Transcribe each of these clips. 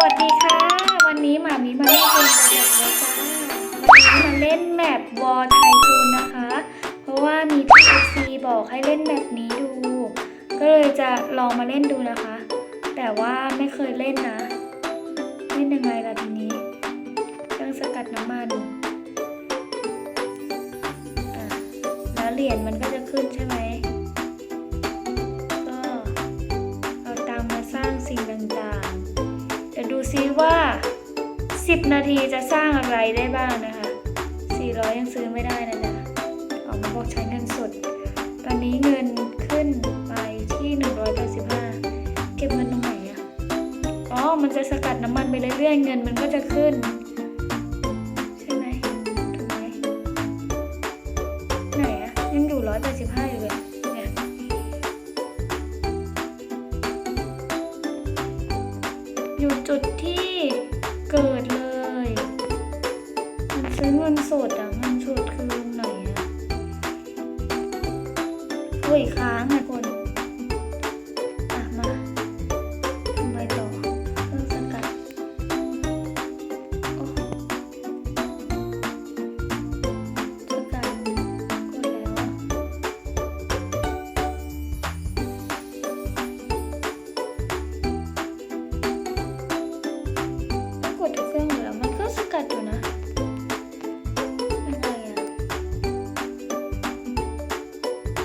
วัสดีค่ะ วันนี้หมามีมาเล่นเกมโรบอทแล้วจ้าวันนี้มาเล่นแมปวอลไทคูนนะคะ เพราะว่ามีพีซีบอกให้เล่นแบบนี้ดู ก็เลยจะลองมาเล่นดูนะคะ แต่ว่าไม่เคยเล่นนะ เล่นยังไงล่ะทีนี้เครื่องสกัดน้ำมันแล้วเหรียญมันก็จะขึ้นใช่ไหม 10 นาทีจะสร้างอะไรได้บ้างนะคะ 400 ยังซื้อไม่ได้นะจ๊ะออกมาบอกใช้เงินสด ตอนนี้เงินขึ้นไปที่ 185 เก็บเงินตรงไหนอะอ๋อ มันจะสกัดน้ำมันไปเรื่อยๆ เงินมันก็จะขึ้น ใช่ไหมถูกไหมไหนอะยังอยู่ 185 อยู่เลยเนี่ยอยู่จุดที่เกิด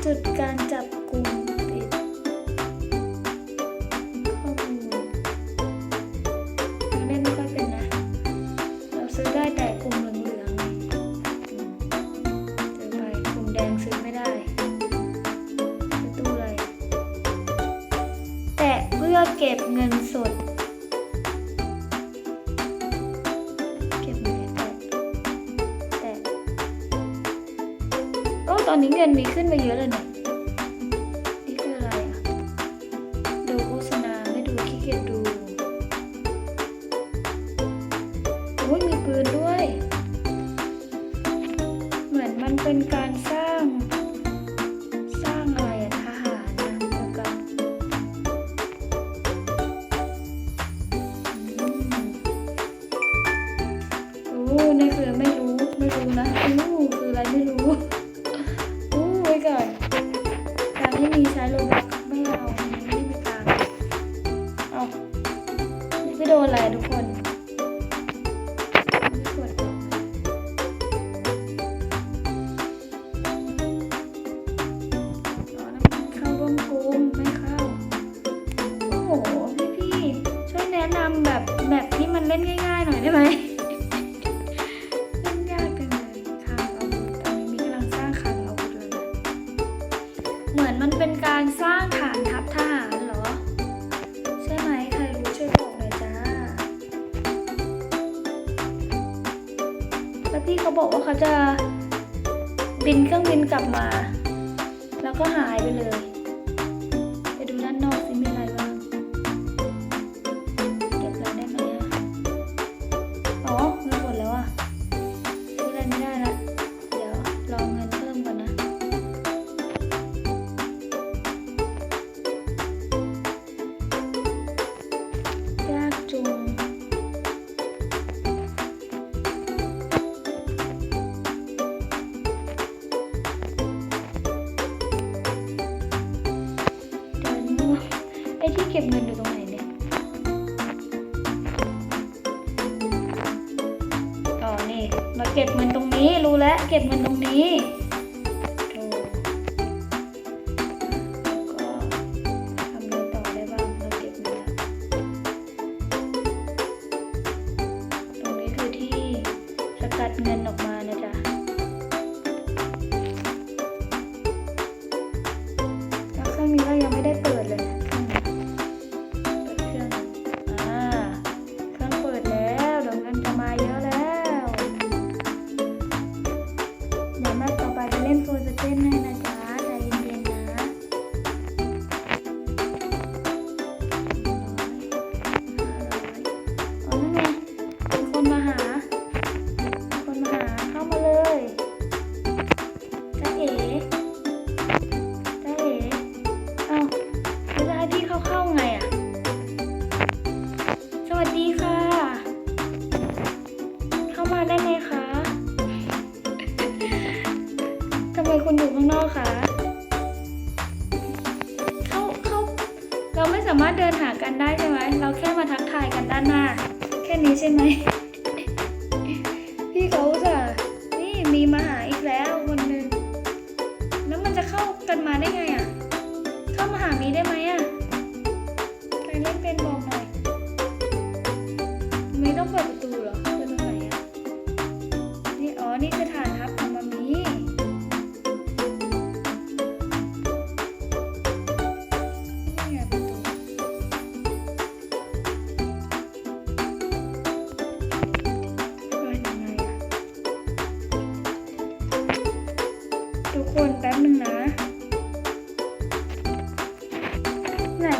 จุดการจับกลุ่มปิดข้อมูลเล่นไม่ค่อยเป็นนะ เราซื้อได้แต่กลุ่มเหลืองๆอืมซื้อไปกลุ่มแดงซื้อไม่ได้ตู้อะไรแต่เพื่อเก็บเงิน นนี้เงินมีขึ้นไปเยอะเลยเนี่ย นี่คืออะไรอะ ดูโฆษณาไม่ดูขี้เกียจดู โอ้ยมีปืนด้วย เหมือนมันเป็นการสร้าง สร้างอะไรอะทหารนะแล้วก็อืมโอ้นี่คือไม่รู้ ไม่รู้นะอู้คืออะไรไม่รู้ มันเป็นการสร้างฐานทัพทหารเหรอ ใช่ไหมใครรู้ช่วยบอกหน่อยจ้า แล้วพี่เขาบอกว่าเขาจะบินเครื่องบินกลับมา แล้วก็หายไปเลย ก็บเงินอยู่ตรงไหนเนี่ยอ๋อนี่ มาเก็บเงินตรงนี้ รู้แล้ว เก็บเงินตรงนี้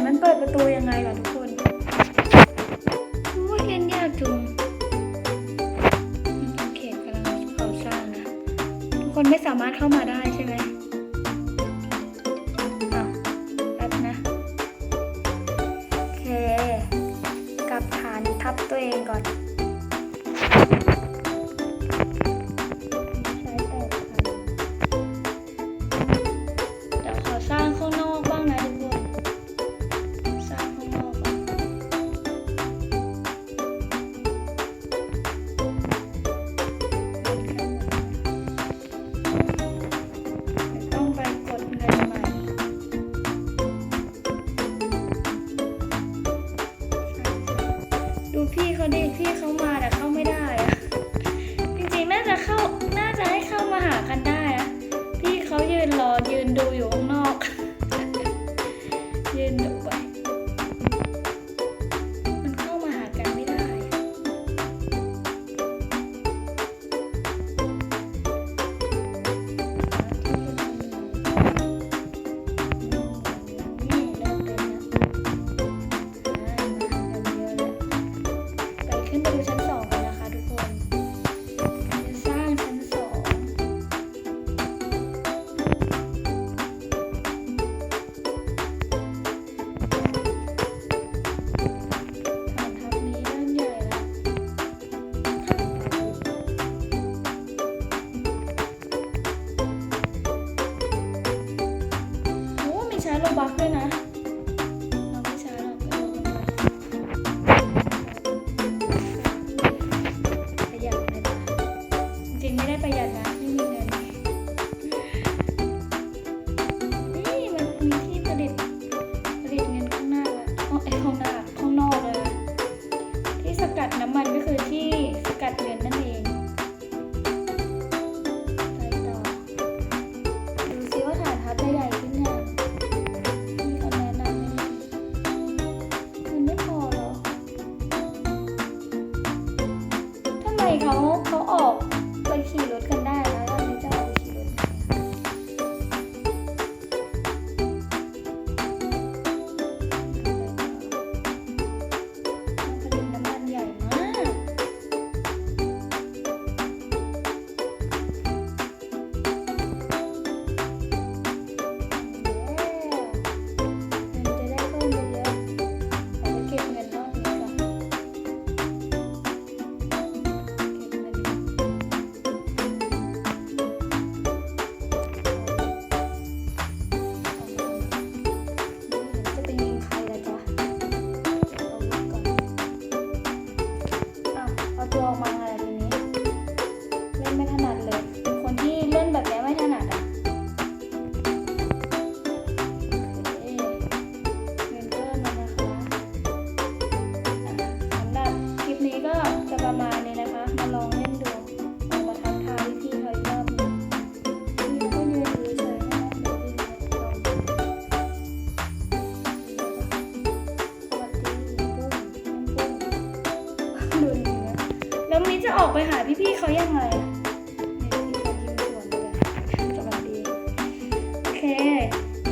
มันเปิดประตูยังไงล่ะทุกคนว่าเล่นยากจุงโขเกำลังก่อสร้างนะ ทุกคนไม่สามารถเข้ามาได้ใช่ไหมอ้าวแนะเคกับฐานทับตัวเองก่อน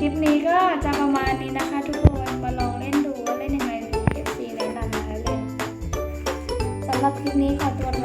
ลิปนี้ก็จะประมาณนี้นะคะ ทุกคนมาลองเล่นดูว่าเล่นยังไงหรือเล่นะนำมาเล่นสำหรับคลิปนี้ขอตัวลา